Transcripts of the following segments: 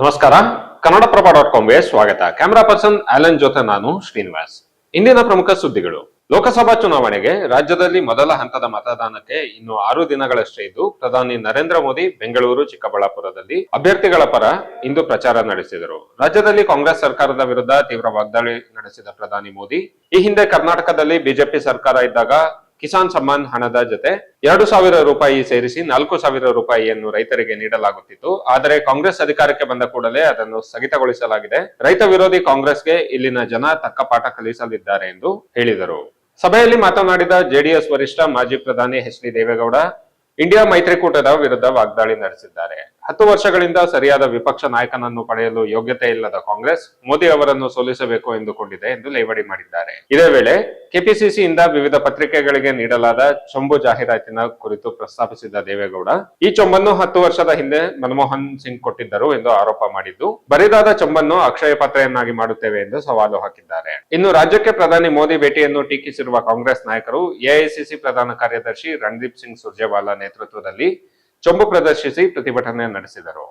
ನಮಸ್ಕಾರ. ಕನ್ನಡಪ್ರಭ ಡಾಟ್ ಕಾಮ್ಗೆ ಸ್ವಾಗತ. Camera person Alan ಜೊತೆ ನಾನು ಶ್ರೀನಿವಾಸ್. ಇಂದಿನ ಪ್ರಮುಖ ಸುದ್ದಿಗಳು. ಲೋಕಸಭಾ ಚುನಾವಣೆಗೆ ರಾಜ್ಯದಲ್ಲಿ ಮೊದಲ ಹಂತದ ಮತದಾನಕ್ಕೆ ಇನ್ನು ಆರು ದಿನಗಳಷ್ಟೇ ಇದ್ದು, ಪ್ರಧಾನಿ ನರೇಂದ್ರ ಮೋದಿ ಬೆಂಗಳೂರು, ಚಿಕ್ಕಬಳ್ಳಾಪುರದಲ್ಲಿ ಅಭ್ಯರ್ಥಿಗಳ ಪರ ಇಂದು ಪ್ರಚಾರ ನಡೆಸಿದರು. ರಾಜ್ಯದಲ್ಲಿ ಕಾಂಗ್ರೆಸ್ ಸರ್ಕಾರದ ವಿರುದ್ಧ ತೀವ್ರ ವಾಗ್ದಾಳಿ ನಡೆಸಿದ ಪ್ರಧಾನಿ ಮೋದಿ, ಈ ಹಿಂದೆ ಕರ್ನಾಟಕದಲ್ಲಿ ಬಿಜೆಪಿ ಸರ್ಕಾರ ಇದ್ದಾಗ ಕಿಸಾನ್ ಸಮ್ಮಾನ್ ಹಣದ ಜೊತೆ ಎರಡು ಸಾವಿರ ರೂಪಾಯಿ ಸೇರಿಸಿ ನಾಲ್ಕು ಸಾವಿರ ರೂಪಾಯಿಯನ್ನು ರೈತರಿಗೆ ನೀಡಲಾಗುತ್ತಿತ್ತು. ಆದರೆ ಕಾಂಗ್ರೆಸ್ ಅಧಿಕಾರಕ್ಕೆ ಬಂದ ಕೂಡಲೇ ಅದನ್ನು ಸ್ಥಗಿತಗೊಳಿಸಲಾಗಿದೆ. ರೈತ ವಿರೋಧಿ ಕಾಂಗ್ರೆಸ್ಗೆ ಇಲ್ಲಿನ ಜನ ತಕ್ಕ ಪಾಠ ಕಲಿಸಲಿದ್ದಾರೆ ಎಂದು ಹೇಳಿದರು. ಸಭೆಯಲ್ಲಿ ಮಾತನಾಡಿದ ಜೆಡಿಎಸ್ ವರಿಷ್ಠ ಮಾಜಿ ಪ್ರಧಾನಿ ಎಚ್ ಡಿ ದೇವೇಗೌಡ, ಇಂಡಿಯಾ ಮೈತ್ರಿಕೂಟದ ವಿರುದ್ಧ ವಾಗ್ದಾಳಿ ನಡೆಸಿದ್ದಾರೆ. ಹತ್ತು ವರ್ಷಗಳಿಂದ ಸರಿಯಾದ ವಿಪಕ್ಷ ನಾಯಕನನ್ನು ಪಡೆಯಲು ಯೋಗ್ಯತೆ ಇಲ್ಲದ ಕಾಂಗ್ರೆಸ್, ಮೋದಿ ಅವರನ್ನು ಸೋಲಿಸಬೇಕು ಎಂದುಕೊಂಡಿದೆ ಎಂದು ಲೇವಡಿ ಮಾಡಿದ್ದಾರೆ. ಇದೇ ವೇಳೆ ಕೆಪಿಸಿಸಿಯಿಂದ ವಿವಿಧ ಪತ್ರಿಕೆಗಳಿಗೆ ನೀಡಲಾದ ಚೊಂಬು ಜಾಹೀರಾತಿನ ಕುರಿತು ಪ್ರಸ್ತಾಪಿಸಿದ ದೇವೇಗೌಡ, ಈ ಚೊಂಬನ್ನು ಹತ್ತು ವರ್ಷದ ಹಿಂದೆ ಮನಮೋಹನ್ ಸಿಂಗ್ ಕೊಟ್ಟಿದ್ದರು ಎಂದು ಆರೋಪ ಮಾಡಿದ್ದು, ಬರಿದಾದ ಚೊಂಬನ್ನು ಅಕ್ಷಯ ಪಾತ್ರೆಯನ್ನಾಗಿ ಮಾಡುತ್ತೇವೆ ಎಂದು ಸವಾಲು ಹಾಕಿದ್ದಾರೆ. ಇನ್ನು ರಾಜ್ಯಕ್ಕೆ ಪ್ರಧಾನಿ ಮೋದಿ ಭೇಟಿಯನ್ನು ಟೀಕಿಸಿರುವ ಕಾಂಗ್ರೆಸ್ ನಾಯಕರು ಎಐಸಿಸಿ ಪ್ರಧಾನ ಕಾರ್ಯದರ್ಶಿ ರಣದೀಪ್ ಸಿಂಗ್ ಸುರ್ಜೇವಾಲಾ ನೇತೃತ್ವದಲ್ಲಿ ಚೊಂಬು ಪ್ರದರ್ಶಿಸಿ ಪ್ರತಿಭಟನೆ ನಡೆಸಿದರು.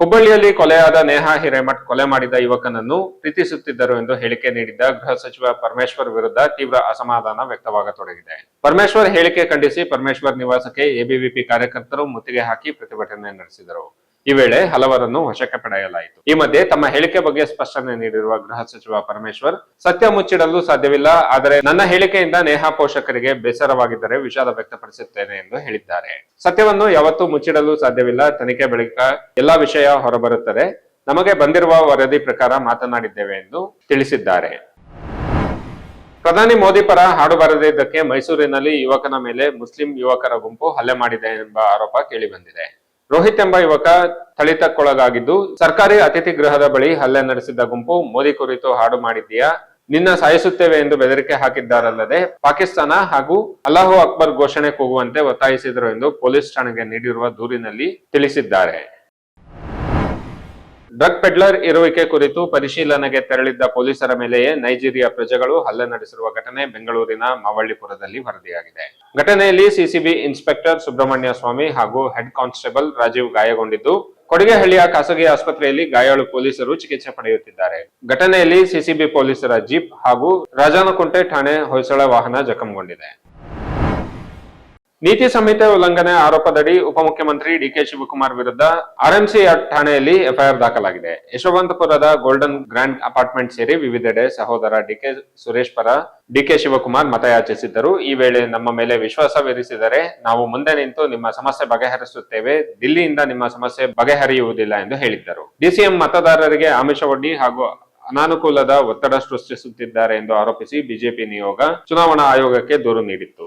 ಹುಬ್ಬಳ್ಳಿಯಲ್ಲಿ ಕೊಲೆಯಾದ ನೇಹಾ ಹಿರೇಮಠ್ ಕೊಲೆ ಮಾಡಿದ ಯುವಕನನ್ನು ಪ್ರೀತಿಸುತ್ತಿದ್ದರು ಎಂದು ಹೇಳಿಕೆ ನೀಡಿದ್ದ ಗೃಹ ಸಚಿವ ಪರಮೇಶ್ವರ್ ವಿರುದ್ಧ ತೀವ್ರ ಅಸಮಾಧಾನ ವ್ಯಕ್ತವಾಗತೊಡಗಿದೆ. ಪರಮೇಶ್ವರ್ ಹೇಳಿಕೆ ಖಂಡಿಸಿ ಪರಮೇಶ್ವರ್ ನಿವಾಸಕ್ಕೆ ಎಬಿವಿಪಿ ಕಾರ್ಯಕರ್ತರು ಮುತ್ತಿಗೆ ಹಾಕಿ ಪ್ರತಿಭಟನೆ ನಡೆಸಿದರು. ಈ ವೇಳೆ ಹಲವರನ್ನು ವಶಕ್ಕೆ ಪಡೆಯಲಾಯಿತು. ಈ ಮಧ್ಯೆ ತಮ್ಮ ಹೇಳಿಕೆ ಬಗ್ಗೆ ಸ್ಪಷ್ಟನೆ ನೀಡಿರುವ ಗೃಹ ಸಚಿವ ಪರಮೇಶ್ವರ್, ಸತ್ಯ ಮುಚ್ಚಿಡಲು ಸಾಧ್ಯವಿಲ್ಲ, ಆದರೆ ನನ್ನ ಹೇಳಿಕೆಯಿಂದ ನೇಹಾ ಪೋಷಕರಿಗೆ ಬೇಸರವಾಗಿದ್ದರೆ ವಿಷಾದ ವ್ಯಕ್ತಪಡಿಸುತ್ತೇನೆ ಎಂದು ಹೇಳಿದ್ದಾರೆ. ಸತ್ಯವನ್ನು ಯಾವತ್ತೂ ಮುಚ್ಚಿಡಲು ಸಾಧ್ಯವಿಲ್ಲ, ತನಿಖೆ ಬಳಿಕ ಎಲ್ಲಾ ವಿಷಯ ಹೊರಬರುತ್ತದೆ. ನಮಗೆ ಬಂದಿರುವ ವರದಿ ಪ್ರಕಾರ ಮಾತನಾಡಿದ್ದೇವೆ ಎಂದು ತಿಳಿಸಿದ್ದಾರೆ. ಪ್ರಧಾನಿ ಮೋದಿ ಪರ ಹಾಡು ಬರದಿದ್ದಕ್ಕೆ ಮೈಸೂರಿನಲ್ಲಿ ಯುವಕನ ಮೇಲೆ ಮುಸ್ಲಿಂ ಯುವಕರ ಗುಂಪು ಹಲ್ಲೆ ಮಾಡಿದೆ ಎಂಬ ಆರೋಪ ಕೇಳಿಬಂದಿದೆ ರೋಹಿತ್ ಎಂಬ ಯುವಕ ಥಳಿತಕ್ಕೊಳಗಾಗಿದ್ದು, ಸರ್ಕಾರಿ ಅತಿಥಿ ಗೃಹದ ಬಳಿ ಹಲ್ಲೆ ನಡೆಸಿದ್ದ ಗುಂಪು ಮೋದಿ ಕುರಿತು ಹಾಡು ಮಾಡಿದ್ದೀಯಾ? ನಿನ್ನ ಸಾಯಿಸುತ್ತೇವೆ ಎಂದು ಬೆದರಿಕೆ ಹಾಕಿದ್ದಾರಲ್ಲದೆ, ಪಾಕಿಸ್ತಾನ ಹಾಗೂ ಅಲ್ಲಾಹು ಅಕ್ಬರ್ ಘೋಷಣೆ ಕೂಗುವಂತೆ ಒತ್ತಾಯಿಸಿದರು ಎಂದು ಪೊಲೀಸ್ ಠಾಣೆಗೆ ನೀಡಿರುವ ದೂರಿನಲ್ಲಿ ತಿಳಿಸಿದ್ದಾರೆ. ಡ್ರಗ್ ಪೆಡ್ಲರ್ ಇರುವಿಕೆ ಕುರಿತು ಪರಿಶೀಲನೆಗೆ ತೆರಳಿದ್ದ ಪೊಲೀಸರ ಮೇಲೆಯೇ ನೈಜೀರಿಯಾ ಪ್ರಜೆಗಳು ಹಲ್ಲೆ ನಡೆಸಿರುವ ಘಟನೆ ಬೆಂಗಳೂರಿನ ಮಾವಳ್ಳಿಪುರದಲ್ಲಿ ವರದಿಯಾಗಿದೆ. ಘಟನೆಯಲ್ಲಿ ಸಿಸಿಬಿ ಇನ್ಸ್ಪೆಕ್ಟರ್ ಸುಬ್ರಹ್ಮಣ್ಯ ಸ್ವಾಮಿ ಹಾಗೂ ಹೆಡ್ ಕಾನ್ಸ್ಟೇಬಲ್ ರಾಜೀವ್ ಗಾಯಗೊಂಡಿದ್ದು, ಕೊಡಗೆಹಳ್ಳಿಯ ಖಾಸಗಿ ಆಸ್ಪತ್ರೆಯಲ್ಲಿ ಗಾಯಾಳು ಪೊಲೀಸರು ಚಿಕಿತ್ಸೆ ಪಡೆಯುತ್ತಿದ್ದಾರೆ. ಘಟನೆಯಲ್ಲಿ ಸಿಸಿಬಿ ಪೊಲೀಸರ ಜೀಪ್ ಹಾಗೂ ರಾಜಾನಕುಂಟೆ ಠಾಣೆ ಹೊಯ್ಸಳ ವಾಹನ ಜಖಂಗೊಂಡಿದೆ. ನೀತಿ ಸಂಹಿತೆ ಉಲ್ಲಂಘನೆ ಆರೋಪದಡಿ ಉಪಮುಖ್ಯಮಂತ್ರಿ ಡಿಕೆ ಶಿವಕುಮಾರ್ ವಿರುದ್ಧ ಆರ್ಎಂಸಿ ಠಾಣೆಯಲ್ಲಿ ಎಫ್ಐಆರ್ ದಾಖಲಾಗಿದೆ. ಯಶವಂತಪುರದ ಗೋಲ್ಡನ್ ಗ್ರ್ಯಾಂಡ್ ಅಪಾರ್ಟ್ಮೆಂಟ್ ಸೇರಿ ವಿವಿಧೆಡೆ ಸಹೋದರ ಡಿಕೆ ಸುರೇಶ್ ಪರ ಡಿಕೆ ಶಿವಕುಮಾರ್ ಮತಯಾಚಿಸಿದ್ದರು ಈ ವೇಳೆ ನಮ್ಮ ಮೇಲೆ ವಿಶ್ವಾಸವಿರಿಸಿದರೆ ನಾವು ಮುಂದೆ ನಿಂತು ನಿಮ್ಮ ಸಮಸ್ಯೆ ಬಗೆಹರಿಸುತ್ತೇವೆ. ದಿಲ್ಲಿಯಿಂದ ನಿಮ್ಮ ಸಮಸ್ಯೆ ಬಗೆಹರಿಯುವುದಿಲ್ಲ ಎಂದು ಹೇಳಿದ್ದರು. ಡಿಸಿಎಂ ಮತದಾರರಿಗೆ ಆಮಿಷವೊಡ್ಡಿ ಹಾಗೂ ಅನಾನುಕೂಲದ ಒತ್ತಡ ಸೃಷ್ಟಿಸುತ್ತಿದ್ದಾರೆ ಎಂದು ಆರೋಪಿಸಿ ಬಿಜೆಪಿ ನಿಯೋಗ ಚುನಾವಣಾ ಆಯೋಗಕ್ಕೆ ದೂರು ನೀಡಿತ್ತು.